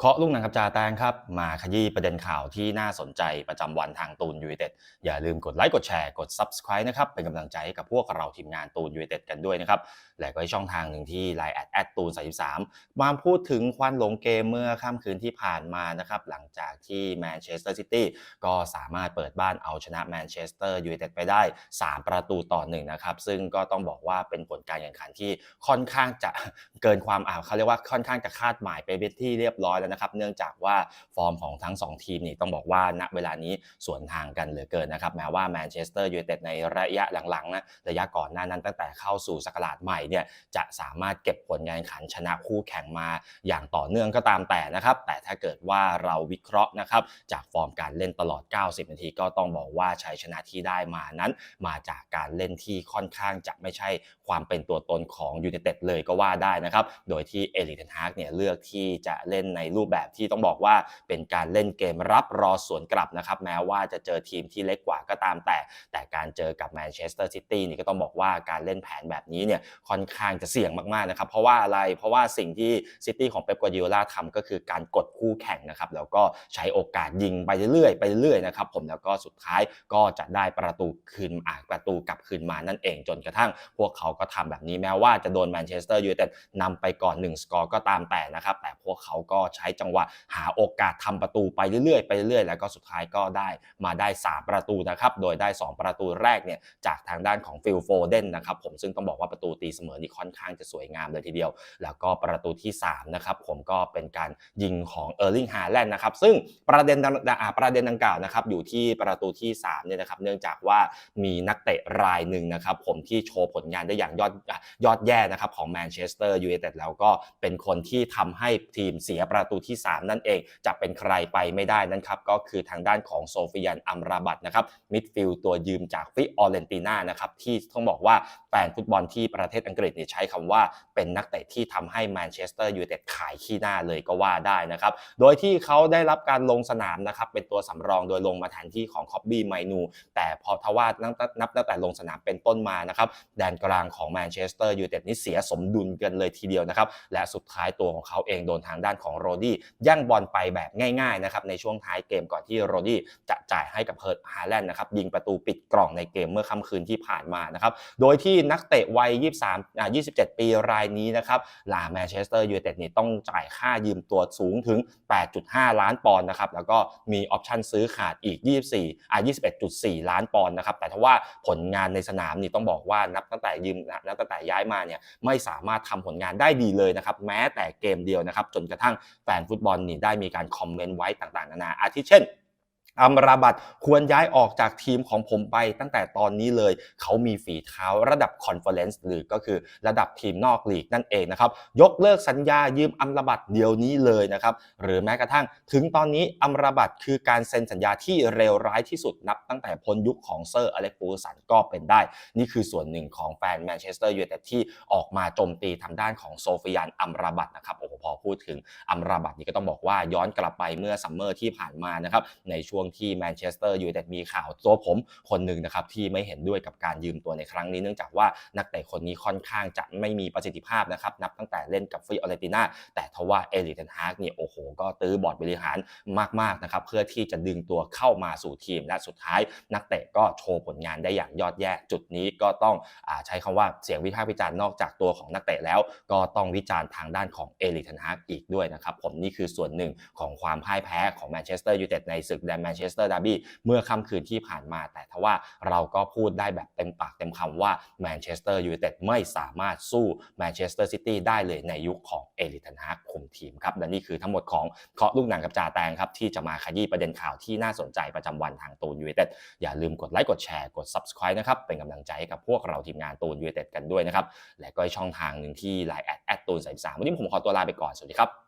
เคาะลูกหนังกับจ่าแตงครับ มาขยี้ประเด็นข่าวที่น่าสนใจประจำวันทางตูนยูไนเต็ดอย่าลืมกดไลค์กดแชร์กด Subscribe นะครับ เป็นกำลังใจให้กับพวกเราทีมงานตูนยูไนเต็ดกันด้วยนะครับ และก็ช่องทางหนึ่งที่ Line แอดแอดตูน33มาพูดถึงควันหลงเกมเมื่อค่ำคืนที่ผ่านมานะครับ หลังจากที่แมนเชสเตอร์ซิตี้ก็สามารถเปิดบ้านเอาชนะแมนเชสเตอร์ยูไนเต็ดไปได้ 3 ประตูต่อหนึ่งนะครับซึ่งก็ต้องบอกว่าเป็นผลการแข่งขันที่ค่อนข้างจะเกินความอ่าเขาเรียกว่าค่อนข้างจะคาดหมายไปเป็นที่เรียบร้อยแล้วนะครับ เนื่องจากว่าฟอร์มของทั้ง 2 ทีมนี่ต้องบอกว่าณเวลานี้สวนทางกันเหลือเกินนะครับ แม้ว่าแมนเชสเตอร์ยูไนเต็ดในระยะหลังๆนะระยะก่อนหน้านั้นตั้งแต่เข้าสู่ศักราชใหม่เนี่ยจะสามารถเก็บผลงานขันชนะคู่แข่งมาอย่างต่อเนื่องก็ตามแต่นะครับ แต่ถ้าเกิดว่าเราวิเคราะห์นะครับจากฟอร์มการเล่นตลอด 90 นาทีก็ต้องบอกว่าชัยชนะที่ได้มานั้น มาจากการเล่นที่ค่อนข้างจะไม่ใช่ความเป็นตัวตนของยูไนเต็ดเลยก็ว่าได้นะครับ โดยที่เอริกเทนฮากเนี่ยเลือกที่จะเล่นในรูปแบบที่ต้องบอกว่าเป็นการเล่นเกมรับรอสวนกลับนะครับแม้ว่าจะเจอทีมที่เล็กกว่าก็ตามแต่ แต่การเจอกับแมนเชสเตอร์ซิตี้นี่ก็ต้องบอกว่าการเล่นแผนแบบนี้เนี่ยค่อนข้างจะเสี่ยงมากๆนะครับเพราะว่าอะไรเพราะว่าสิ่งที่ซิตี้ของเป๊ปกัวดิโอลาทำก็คือการกดคู่แข่งนะครับแล้วก็ใช้โอกาสยิงไปเรื่อยๆไปเรื่อยๆนะครับผมแล้วก็สุดท้ายก็จะได้ประตูคืนอ่าประตูกลับคืนมานั่นเองจนกระทั่ง พวกเขาก็ทำแบบนี้แม้ว่าจะโดนแมนเชสเตอร์ยูไนเต็ดนำไปก่อน 1 สกอร์ก็ตามแต่นะครับแต่พวกเขาก็ใช้จังหวะหาโอกาสทำประตูไปเรื่อยๆไปเรื่อยๆ แล้วก็สุดท้ายก็ได้มาได้ 3 ประตูนะครับ โดยได้ 2 ประตูแรกเนี่ยจากทางด้านของฟิลโฟเดนนะครับผมซึ่งต้องบอกว่าประตูตีเสมอนี่ค่อนข้างจะสวยงามเลยทีเดียว แล้วก็ประตูที่3นะครับผมก็เป็นการยิงของเออร์ลิงฮาแลนด์นะครับซึ่งประเด็นดังอ่าประเด็นดังกล่าวนะครับอยู่ที่ประตูที่3เนี่ยนะครับเนื่องจากว่ามีนักเตะรายหนึ่งนะครับผมที่โชว์ผลงานได้อย่างยอดยอดแย่นะครับของแมนเชสเตอร์ยูไนเต็ดแล้วก็เป็นคนที่ทำให้ทีมเสียประตูที่ 3 นั่นเอง จะเป็นใครไปไม่ได้นั่นครับ ก็คือทางด้านของโซฟิยันอัมราบัตนะครับมิดฟิลด์ตัวยืมจากฟิออเรนติน่านะครับที่ต้องบอกว่าแฟนฟุตบอลที่ประเทศอังกฤษเนี่ยใช้คำว่าเป็นนักเตะที่ทำให้แมนเชสเตอร์ยูไนเต็ดขายขี้หน้าเลยก็ว่าได้นะครับโดยที่เขาได้รับการลงสนามนะครับเป็นตัวสำรองโดยลงมาแทนที่ของคอบบี้ไมนูแต่พอทว่านับตั้งแต่ลงสนามเป็นต้นมานะครับแดนกลางของแมนเชสเตอร์ยูไนเต็ดนี่เสียสมดุลกันเลยทีเดียวนะครับและสุดท้ายตัวของเขาเองโดนทางด้านของโรดีย่างบอลไปแบบง่ายๆนะครับในช่วงท้ายเกมก่อนที่โรดี้จะจ่ายให้กับเฮิร์ตฮาแลนด์นะครับยิงประตูปิดกล่องในเกมเมื่อค่ำคืนที่ผ่านมานะครับโดยที่นักเตะวัย 23อ่า27 ปีรายนี้นะครับลาแมนเชสเตอร์ยูไนเต็ดนี่ต้องจ่ายค่ายืมตัวสูงถึง 8.5 ล้านปอนด์นะครับแล้วก็มีออปชั่นซื้อขาดอีก 24อ่า21.4 ล้านปอนด์นะครับแต่ถ้าว่าผลงานในสนามนี่ต้องบอกว่านับตั้งแต่ยืมนับตั้งแต่ย้ายมาเนี่ยไม่สามารถทำผลงานได้ดีเลยนะครับแม้แต่เกมเดียวนะครับจนกระทั่งแฟนฟุตบอลนี่ได้มีการคอมเมนต์ไว้ต่างๆนานาอาทิเช่น อัมราบัตควรย้ายออกจากทีมของผมไปตั้งแต่ตอนนี้เลย เขามีฝีเท้าระดับคอนเฟอเรนซ์หรือก็คือระดับทีมนอกลีกนั่นเองนะครับ ยกเลิกสัญญายืมอัมราบัตเดียวนี้เลยนะครับ หรือแม้กระทั่งถึงตอนนี้อัมราบัตคือการเซ็นสัญญาที่เลวร้ายที่สุดนับตั้งแต่พ้นยุคของเซอร์อเล็กซ์ฟูสันก็เป็นได้ นี่คือส่วนหนึ่งของแฟนแมนเชสเตอร์ยูไนเต็ดที่ออกมาโจมตีทางด้านของโซฟิยานอัมราบัตนะครับโอ้โหพอพูดถึงอัมราบัตนี่ก็ต้องบอกว่าย้อนกลับไปเมื่อซัมเมอร์ที่ผ่านมานะครับในช่วงที่แมนเชสเตอร์ยูไนเต็ดมีข่าวตัวผมคนหนึ่งนะครับที่ไม่เห็นด้วยกับการยืมตัวในครั้งนี้เนื่องจากว่านักเตะคนนี้ค่อนข้างจะไม่มีประสิทธิภาพนะครับนับตั้งแต่เล่นกับฟิออเรติน่าแต่ทว่าเอริกเทนฮากเนี่ยโอ้โหก็ตื้อบอร์ดบริหารมากๆนะครับเพื่อที่จะดึงตัวเข้ามาสู่ทีม และสุดท้าย นักเตะก็โชว์ผลงานได้อย่างยอดแย่จุดนี้ก็ต้องอใช้คำว่าเสียงวิพากษ์วิจารณ์นอกจากตัวของนักเตะแล้ว ก็ต้องวิจารณ์ทางด้านของเอริกเทนฮากอีกด้วยนะครับผมนี่คือส่วนหนึ่งของความพ่ายแพ้ของแมนเชสเตอร์ยูไนเต็ดในศึกแดนแมนเชสเตอร์ดาร์บี้เมื่อค่ำคืนที่ผ่านมา แต่ทว่าเราก็พูดได้แบบเต็มปากเต็มคำว่าแมนเชสเตอร์ยูไนเต็ดไม่สามารถสู้แมนเชสเตอร์ซิตี้ได้เลยในยุคของเอริกเทนฮากคุมทีมครับและนี่คือทั้งหมดของเคาะลูกหนังกับจ่าแตงครับที่จะมาขยี้ประเด็นข่าวที่น่าสนใจประจำวันทางตูนยูไนเต็ดอย่าลืมกดไลค์กดแชร์กด Subscribe นะครับเป็นกำลังใจให้กับพวกเราทีมงานตูนยูไนเต็ดกันด้วยนะครับและก็ช่องทางหนึ่งที่ Line แอดแอดตูนสามวันนี้ผมขอตัวลาไปก่อนสวัสดีครับ